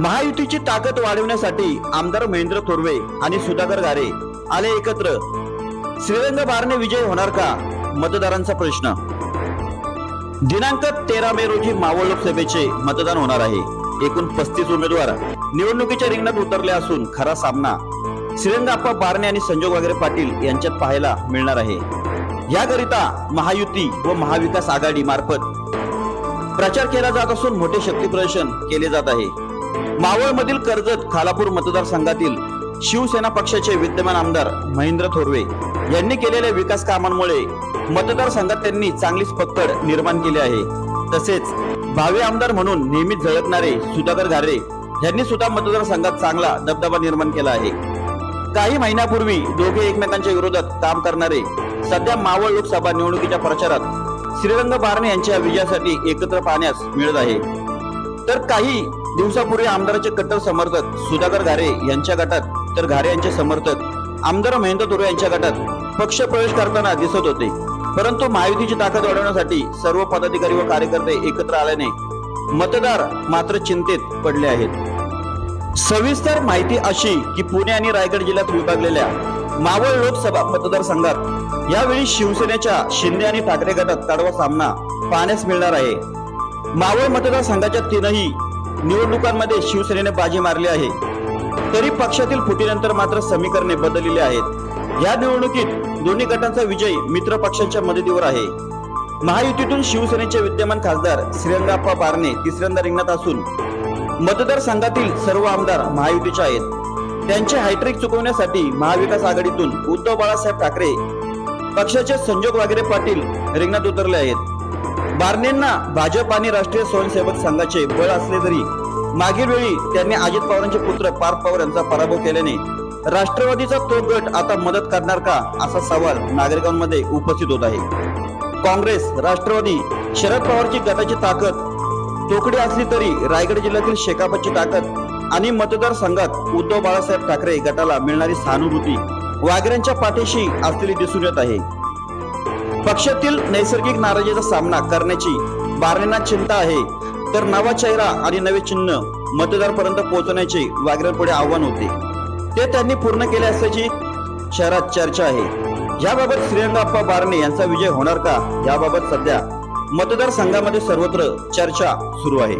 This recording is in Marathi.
महायुतीची ताकद वाढवण्यासाठी आमदार महेंद्र थोरवे आणि सुधाकर गारे आले एकत्र. श्रीरंग बारणे विजय होणार का? मतदारांचा प्रश्न. दिनांक तेरा मे रोजी मावळ लोकसभेचे मतदान होणार आहे. एकूण पस्तीस उमेदवार निवडणुकीच्या रिंगणात उतरले असून खरा सामना श्रीरंगाप्पा बारणे आणि संजोग वगैरे पाटील यांच्यात पाहायला मिळणार आहे. याकरिता महायुती व महाविकास आघाडी मार्फत प्रचार केला जात असून मोठे शक्ती प्रदर्शन केले जात आहे. मावळमधील कर्जत खालापूर मतदारसंघातील शिवसेना पक्षाचे विद्यमान आमदार महेंद्र थोरवे यांनी केलेल्या विकास कामांमुळे मतदारसंघात त्यांनी चांगलीच पकड निर्माण केली आहे. तसेच भावी आमदार म्हणून नेहमीच झळकणारे सुधाकर घारे यांनी सुद्धा मतदारसंघात चांगला दबदबा निर्माण केला आहे. काही महिन्यापूर्वी दोघे एकमेकांच्या विरोधात काम करणारे सध्या मावळ लोकसभा निवडणुकीच्या प्रचारात श्रीरंग बारणे यांच्या विजयासाठी एकत्र पाहण्यास मिळत आहे. तर काही दिवसापूर्वी आमदाराचे कट्टर समर्थक सुधाकर घारे यांच्या गटात तर घारे यांचे समर्थक आमदार महेंद्र तोरे यांच्या गटात पक्ष प्रवेश करताना दिसत होते. परंतु महायुतीची ताकद वाढवण्यासाठी सर्व पदाधिकारी व कार्यकर्ते एकत्र आल्याने मतदार मात्र चिंतेत पडले आहेत. सविस्तर माहिती अशी की पुणे आणि रायगड जिल्ह्यात विभागलेल्या मावळ लोकसभा मतदारसंघात यावेळी शिवसेनेच्या शिंदे आणि ठाकरे गटात कडवा सामना पाहण्यास मिळणार आहे. मावळ मतदारसंघाच्या तीनही निवडणुकांमध्ये शिवसेनेने बाजी मारली आहे. तरी पक्षातील फुटीनंतर मात्र समीकरणे बदललेली आहेत. या निवडणुकीत दोन्ही गटांचा विजय मित्र पक्षांच्या मदतीवर आहे. महायुतीतून शिवसेनेचे विद्यमान खासदार श्रीरंगाप्पा बारणे तिसऱ्यांदा रिंगणात असून मतदारसंघातील सर्व आमदार महायुतीचे आहेत. त्यांचे हायट्रिक चुकवण्यासाठी महाविकास आघाडीतून उद्धव बाळासाहेब ठाकरे पक्षाचे संजोग वागरे पाटील रिंगणात उतरले आहेत. बारणेंना भाजप आणि राष्ट्रीय स्वयंसेवक संघाचे बळ असले तरी मागील वेळी त्यांनी अजित पवारांचे पुत्र पार्थ पवार यांचा पराभव केल्याने राष्ट्रवादीचा तो गट आता मदत करणार का असा सवाल नागरिकांमध्ये उपस्थित होत आहे. काँग्रेस राष्ट्रवादी शरद पवारची गटाची ताकद तोकडी असली तरी रायगड जिल्ह्यातील शेकापची ताकद आणि मतदारसंघात उद्धव बाळासाहेब ठाकरे गटाला मिळणारी सहानुभूती वागऱ्यांच्या पाठीशी असलेली दिसून येत आहे. पक्षातील नैसर्गिक नाराजीचा सामना करण्याची बारणेंना चिंता आहे. तर नवा चेहरा आणि नवे चिन्ह मतदारपर्यंत पोहोचण्याचे वागऱ्यांपुढे आव्हान होते. ते त्यांनी पूर्ण केले असल्याची शहरात चर्चा आहे. याबाबत श्रीरंगाप्पा बारणे यांचा विजय होणार का? याबाबत सध्या मतदारसंघामध्ये सर्वत्र चर्चा सुरू आहे.